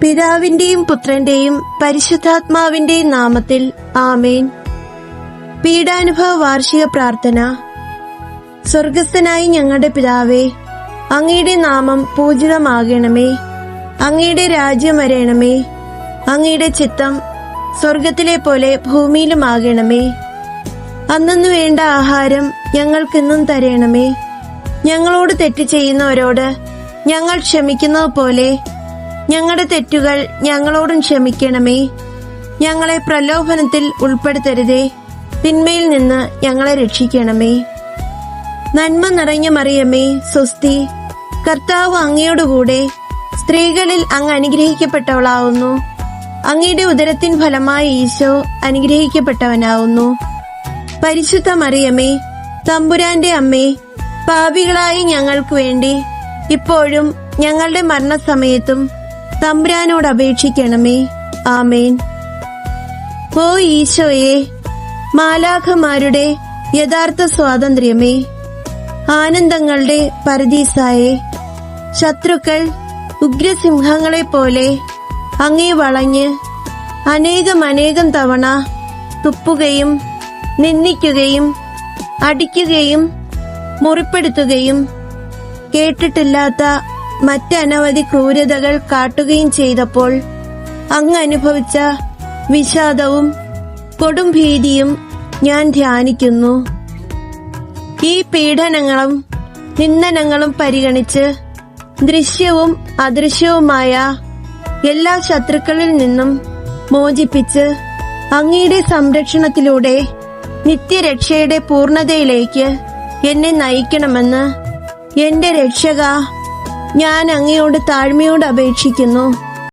പിതാവിന്റെയും പുത്രന്റെയും പരിശുദ്ധാത്മാവിന്റെയും നാമത്തിൽ ആമേൻ. പീഡാനുഭവ വാർഷിക പ്രാർത്ഥന. സ്വർഗസ്ഥനായി ഞങ്ങളുടെ പിതാവേ അങ്ങയുടെ നാമം പൂജിതമാകണമേ. അങ്ങയുടെ രാജ്യം വരയണമേ അങ്ങയുടെ ചിത്തം സ്വർഗത്തിലെ പോലെ ഭൂമിയിലുമാകണമേ. അന്നു വേണ്ട ആഹാരം ഞങ്ങൾക്കിന്നും തരയണമേ ഞങ്ങളോട് തെറ്റ് ചെയ്യുന്നവരോട് ഞങ്ങൾ ക്ഷമിക്കുന്നത് പോലെ ഞങ്ങളുടെ തെറ്റുകൾ ഞങ്ങളോടും ക്ഷമിക്കണമേ. ഞങ്ങളെ പ്രലോഭനത്തിൽ ഉൾപ്പെടുത്തരുതേ. തിന്മയിൽ നിന്ന് ഞങ്ങളെ രക്ഷിക്കണമേ. നന്മ നിറഞ്ഞ മറിയമേ സ്വസ്തി. കർത്താവ് അങ്ങയോടുകൂടെ സ്ത്രീകളിൽ അങ്ങ് അനുഗ്രഹിക്കപ്പെട്ടവളാവുന്നു. അങ്ങയുടെ ഉദരത്തിൻ ഫലമായ ഈശോ അനുഗ്രഹിക്കപ്പെട്ടവനാവുന്നു. പരിശുദ്ധ മറിയമേ തമ്പുരാന്റെ അമ്മേ പാപികളായ ഞങ്ങൾക്ക് വേണ്ടി ഇപ്പോഴും ഞങ്ങളുടെ മരണസമയത്തും തമ്പുരാനോട് അപേക്ഷിക്കണമേ. ആമേൻ. ഓ ഈശോയെ മാലാഖമാരുടെ യഥാർത്ഥ സ്വാതന്ത്ര്യമേ ആനന്ദങ്ങളുടെ പരദീസായെ ശത്രുക്കൾ ഉഗ്രസിംഹങ്ങളെ പോലെ അങ്ങേ വളഞ്ഞ് അനേകം അനേകം തവണ തുപ്പുകയും നിന്ദിക്കുകയും അടിക്കുകയും മുറിപ്പെടുത്തുകയും കേട്ടിട്ടില്ലാത്ത മറ്റനവധി ക്രൂരതകൾ കാട്ടുകയും ചെയ്തപ്പോൾ അങ്ങ് അനുഭവിച്ച വിഷാദവും കൊടും ഭീതിയും ഞാൻ ധ്യാനിക്കുന്നു. ഈ പീഡനങ്ങളും നിന്ദനങ്ങളും പരിഗണിച്ച് ദൃശ്യവും അദൃശ്യവുമായ എല്ലാ ശത്രുക്കളിൽ നിന്നും മോചിപ്പിച്ച് അങ്ങയുടെ സംരക്ഷണത്തിലൂടെ നിത്യരക്ഷയുടെ പൂർണതയിലേക്ക് എന്നെ നയിക്കണമെന്ന് എന്റെ രക്ഷക ഞാൻ അങ്ങയോട് താഴ്മയോട് അപേക്ഷിക്കുന്നു.